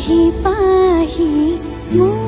नाही पाही.